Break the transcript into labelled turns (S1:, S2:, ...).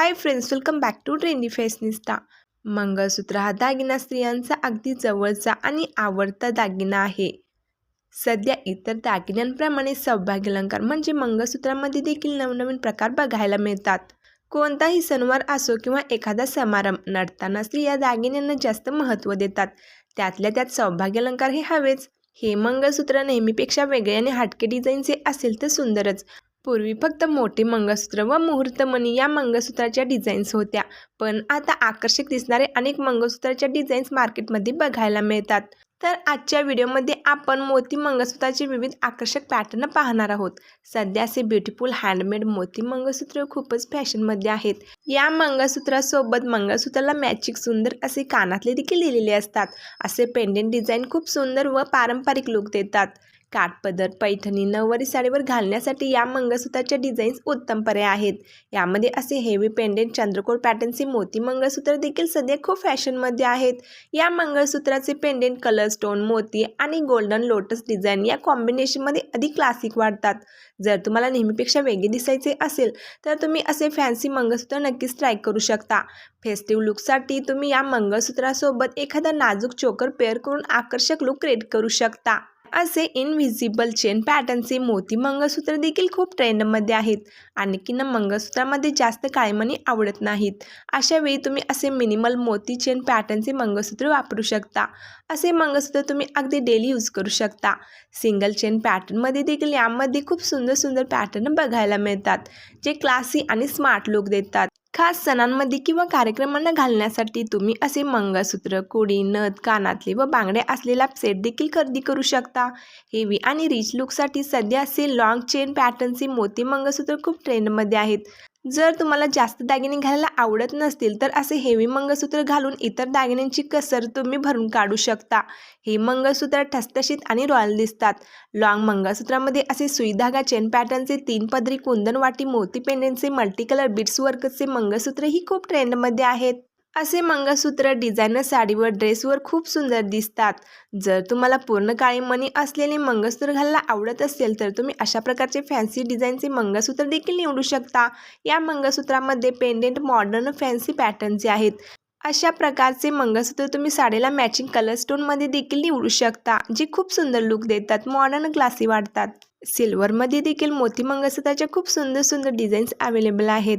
S1: Hi friends welcome back to trendy fashionista mangalsutra हा दागिना स्त्रियांचा अगदी जवळचा आणि आवडता दागिना आहे. सध्या इतर दागिन्यांप्रमाणे सौभाग्य अलंकार म्हणजे मंगळसूत्रामध्ये देखील नवनवीन प्रकार बघायला मिळतात. कोणताही सणवार असो किंवा एखादा समारंभ नडताना स्त्रिया दागिन्यांना जास्त महत्त्व देतात. त्यातल्या त्यात सौभाग्य अलंकार हे हवेच. हे मंगळसूत्र नेहमीपेक्षा वेगळे आणि हटके डिझाईनचे असेल तर सुंदरच. पूर्वी फक्त मोठे मंगळसूत्र व मुहूर्तमणी या मंगळसूत्राच्या डिझाईन्स होत्या. पण आता आकर्षक दिसणारे अनेक मंगळसूत्राच्या डिझाईन्स मार्केटमध्ये बघायला मिळतात. तर आजच्या व्हिडिओमध्ये आपण मोती मंगळसूत्राचे विविध आकर्षक पॅटर्न पाहणार आहोत. सध्या असे ब्युटिफुल हँडमेड मोती मंगळसूत्र खूपच फॅशनमध्ये आहेत. या मंगळसूत्रासोबत मंगळसूत्राला मॅचिंग सुंदर असे कानातले देखील दिलेले असतात. असे पेंडेंट डिझाईन खूप सुंदर व पारंपरिक लुक देतात. काठपदर पैठणी नऊवारी साडीवर घालण्यासाठी या मंगळसूत्राच्या डिझाईन्स उत्तम पर्याय आहेत. यामध्ये असे हेवी पेंडेंट चंद्रकोर पॅटर्नचे मोती मंगळसूत्र देखील सध्या खूप फॅशनमध्ये आहेत. या मंगळसूत्राचे पेंडेंट कलर स्टोन मोती आणि गोल्डन लोटस डिझाईन या कॉम्बिनेशनमध्ये अधिक क्लासिक वाटतात. जर तुम्हाला नेहमीपेक्षा वेगळे दिसायचे असेल तर तुम्ही असे फॅन्सी मंगळसूत्र नक्कीच ट्राय करू शकता. फेस्टिव्ह लुकसाठी तुम्ही या मंगळसूत्रासोबत एखादा नाजूक चोकर पेअर करून आकर्षक लुक क्रिएट करू शकता. असे इनव्हिजिबल चेन पॅटर्नचे मोती मंगळसूत्र देखील खूप ट्रेंडमध्ये आहेत. आणखी ना मंगळसूत्रामध्ये जास्त कायमणी आवडत नाहीत. अशा वेळी तुम्ही असे मिनिमल मोती चेन पॅटर्नचे मंगळसूत्र वापरू शकता. असे मंगळसूत्र तुम्ही अगदी डेली यूज करू शकता. सिंगल चेन पॅटर्नमध्ये देखील यामध्ये खूप सुंदर सुंदर पॅटर्न बघायला मिळतात जे क्लासी आणि स्मार्ट लुक देतात. खास सणांमध्ये किंवा कार्यक्रमांना घालण्यासाठी तुम्ही असे मंगळसूत्र कुडी नथ कानातले व बांगड्या असलेला सेट देखील खरेदी करू शकता. हेवी आणि रिच लुकसाठी सध्या असे लाँग चेन पॅटर्नचे मोती मंगळसूत्र खूप ट्रेंडमध्ये आहेत. जर तुम्हाला जास्त दागिने घालायला आवडत नसतील तर असे हेवी मंगळसूत्र घालून इतर दागिन्यांची कसर तुम्ही भरून काढू शकता. हे मंगळसूत्र ठसठशीत आणि रॉयल दिसतात. लॉंग मंगळसूत्रामध्ये असे सुईधागा चेन पॅटर्नचे तीन पदरी कुंदन वाटी मोती पेंडेंटचे मल्टी कलर बीट्स वर्कचे मंगळसूत्रही खूप ट्रेंडमध्ये आहेत. असे मंगळसूत्र डिझायनर साडीवर ड्रेसवर खूप सुंदर दिसतात. जर तुम्हाला पूर्ण काळी मणी असलेले मंगळसूत्र घालायला आवडत असेल तर तुम्ही अशा प्रकारचे फॅन्सी डिझाईनचे मंगळसूत्र देखील निवडू शकता. या मंगळसूत्रामध्ये पेंडेंट मॉडर्न फॅन्सी पॅटर्नचे आहेत. अशा प्रकारचे मंगळसूत्र तुम्ही साडीला मॅचिंग कलर स्टोनमध्ये देखील निवडू शकता जे खूप सुंदर लुक देतात मॉडर्न क्लासी वाटतात. सिल्वरमध्ये देखील मोती मंगळसूत्राच्या खूप सुंदर सुंदर डिझाईन्स अवेलेबल आहेत.